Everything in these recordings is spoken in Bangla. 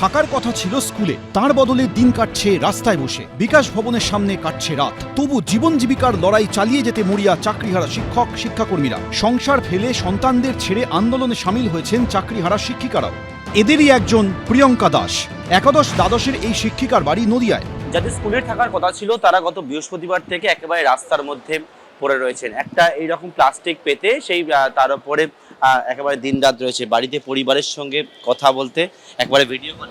থাকার কথা ছিল স্কুলে। তার বদলে দিন কাটছে রাস্তায় বসে। বিকাশ ভবনের সামনে কাটছে রাত। তবু জীবন জীবিকার লড়াই চালিয়ে যেতে মরিয়া চাকরিহারা শিক্ষক, শিক্ষাকর্মীরা। সংসার ফেলে সন্তানদের ছেড়ে আন্দোলনে সামিল হয়েছেন চাকরিহারা শিক্ষিকারাও। এদেরই একজন প্রিয়ঙ্কা দাস। একাদশ দ্বাদশের এই শিক্ষিকার বাড়ি নদিয়ায়। যাদের স্কুলে থাকার কথা ছিল, তারা গত বৃহস্পতিবার থেকে একেবারে রাস্তার মধ্যে পড়ে রয়েছেন। একটা এইরকম প্লাস্টিক পেতে সেই তার উপরে আহ, একেবারে দিনরাত রয়েছে। বাড়িতে পরিবারের সঙ্গে কথা বলতে একবারে ভিডিও কল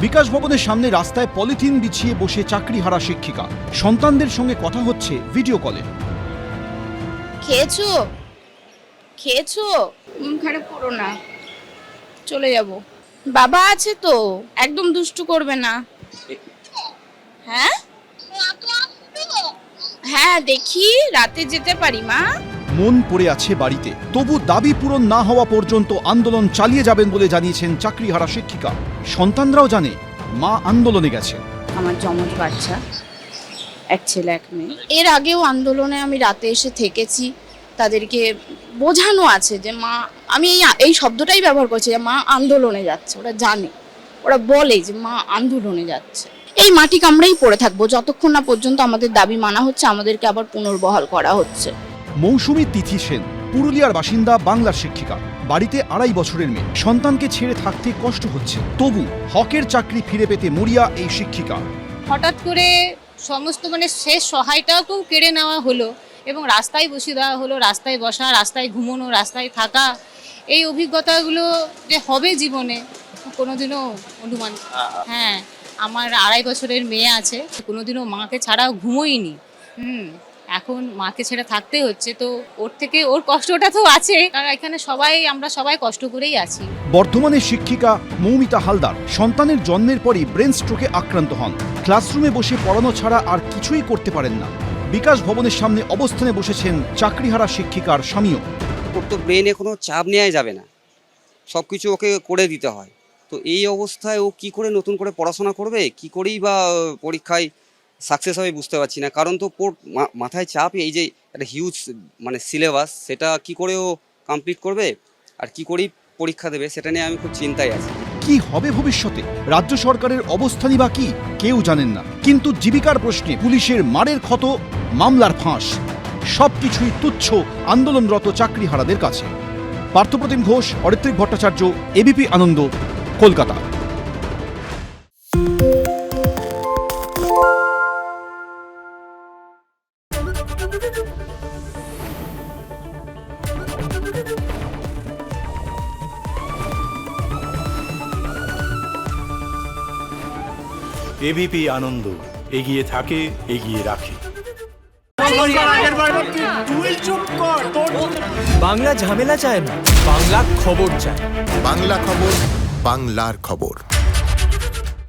বিকাশ ভবনের সামনে রাস্তায় পলিথিন বিছিয়ে বসে চাকরি হারা শিক্ষিকা। সন্তানদের সঙ্গে কথা হচ্ছে ভিডিও কলে খেয়েছো? খেয়েছো? মন খারাপ করো না। চলে যাব। বাবা আছে তো। একদম দুষ্টু করবে না। হ্যাঁ? হ্যাঁ দেখি। রাতে যেতে পারি মা? মন পড়ে আছে বাড়িতে। তবু দাবি পূরণ না হওয়া পর্যন্ত আন্দোলন চালিয়ে যাবেন বলে জানিয়েছেন চাকরিহারা শিক্ষিকা। সন্তানরাও জানে মা আন্দোলনে গেছে। আমার জমজ বাচ্চা এক ছেলে এক মেয়ে। এর আগেও আন্দোলনে আমি রাতে এসে থেকেছি। তাদেরকে বোঝানো আছে যে মা আমি এই এই শব্দটাই ব্যবহার করছি যে মা আন্দোলনে যাচ্ছে। ওরা জানে। ওরা বলে যে মা আন্দোলনে যাচ্ছে। এই মাটি কামড়াই পড়ে থাকব। যতক্ষণ না পর্যন্ত আমাদের দাবি মানা হচ্ছে আমাদেরকে আবার পুনর্বহাল করা হচ্ছে। মৌসুমী তিথি সেন, পুরুলিয়ার বাসিন্দা, বাংলার শিক্ষিকা। বাড়িতে আড়াই বছরের মেয়ে। সন্তানকে ছেড়ে থাকতে কষ্ট হচ্ছে। তবু হকের চাকরি ফিরে পেতে মরিয়া এই শিক্ষিকা। হঠাৎ করে সমস্ত মানে শেষ সহায়টাকেও কেড়ে নেওয়া হলো এবং রাস্তায় বসিয়ে দেওয়া হলো, রাস্তায় বসা, রাস্তায় ঘুমোনো, রাস্তায় থাকা। এই অভিজ্ঞতাগুলো যে হবে জীবনে, কোনোদিনও অনুমান হ্যাঁ আমার আড়াই বছরের মেয়ে আছে। কোনোদিনও মাকে ছাড়া ঘুমোইনি। হুম এখন মাকে ছেড়ে থাকতে হচ্ছে তো ওর থেকে ওর কষ্টটা তো আছে কারণ এখানে সবাই আমরা সবাই কষ্ট করেই আছি। বর্ধমানের শিক্ষিকা মৌমিতা হালদার সন্তানের জন্মের পরই ব্রেন স্ট্রোকে আক্রান্ত হন। ক্লাসরুমে বসে পড়ানো ছাড়া আর কিছুই করতে পারেন না। বিকাশ ভবনের সামনে অবস্থানে বসেছেন চাকরিহারা শিক্ষিকার স্বামীও। ওর তো ব্রেনে কোনো চাপ নেওয়াই যাবে না। সব কিছু ওকে করে দিতে হয়। তো এই অবস্থায় ও কি করে নতুন করে পড়াশোনা করবে? কি করেই বা পরীক্ষায় সাকসেস হবে বুঝতে পারছি না। কারণ তো মাথায় চাপ এই যে একটা হিউজ মানে সিলেবাস সেটা কি করে ও কমপ্লিট করবে? আর কি করেই পরীক্ষা দেবে, সেটা নিয়ে আমি খুব চিন্তায় আছি। কি হবে ভবিষ্যতে? রাজ্য সরকারের অবস্থানই বা কি? কেউ জানেন না। কিন্তু জীবিকার প্রশ্নে পুলিশের মারের ক্ষত, মামলার ফাঁস, সবকিছুই তুচ্ছ, আন্দোলনরত চাকরিহারাদের কাছে। পার্থপ্রতিম ঘোষ, অরিত্রিক ভট্টাচার্য এবিপি আনন্দ, কলকাতা। এবিপি আনন্দ এগিয়ে থাকে এগিয়ে রাখে। বাংলা ঝামেলা চায় না বাংলা খবর চায়। বাংলা খবর বাংলার খবর।